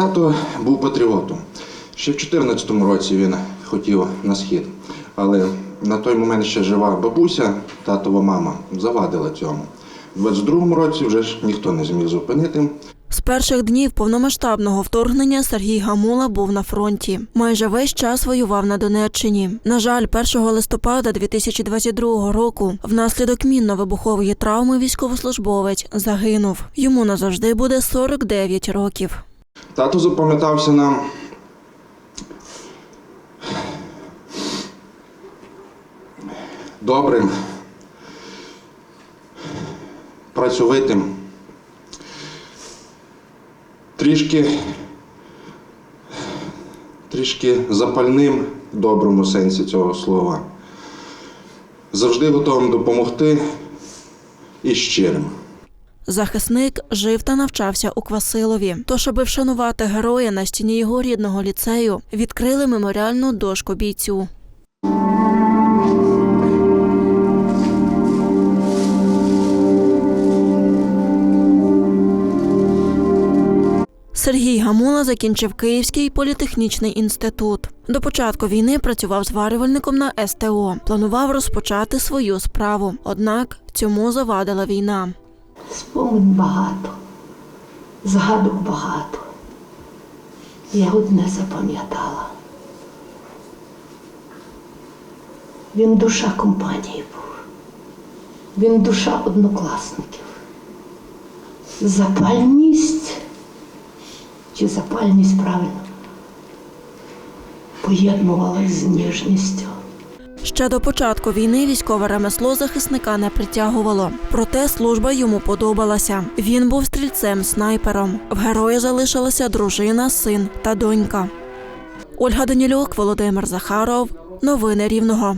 Тато був патріотом. Ще в 2014 році він хотів на схід, але на той момент ще жива бабуся, татова мама, завадила цьому. У 22-му році вже ж ніхто не зміг зупинити. З перших днів повномасштабного вторгнення Сергій Гамула був на фронті. Майже весь час воював на Донеччині. На жаль, 1 листопада 2022 року внаслідок мінно-вибухової травми військовослужбовець загинув. Йому назавжди буде 49 років. Тато запам'ятався нам. Добрим, працьовитим, трішки, трішки запальним в доброму сенсі цього слова. Завжди готовим допомогти і щирим. Захисник жив та навчався у Квасилові. Тож, аби вшанувати героя на стіні його рідного ліцею, відкрили меморіальну дошку бійцю. Сергій Гамула закінчив Київський політехнічний інститут. До початку війни працював зварювальником на СТО. Планував розпочати свою справу. Однак цьому завадила війна. Спомин багато, згадок багато. Я одне запам'ятала. Він душа компанії був. Він душа однокласників. Запальність, чи запальність правильно, поєднувалась з ніжністю. Ще до початку війни військове ремесло захисника не притягувало. Проте служба йому подобалася. Він був стрільцем-снайпером. В героя залишилася дружина, син та донька. Ольга Данілюк, Володимир Захаров. Новини Рівного.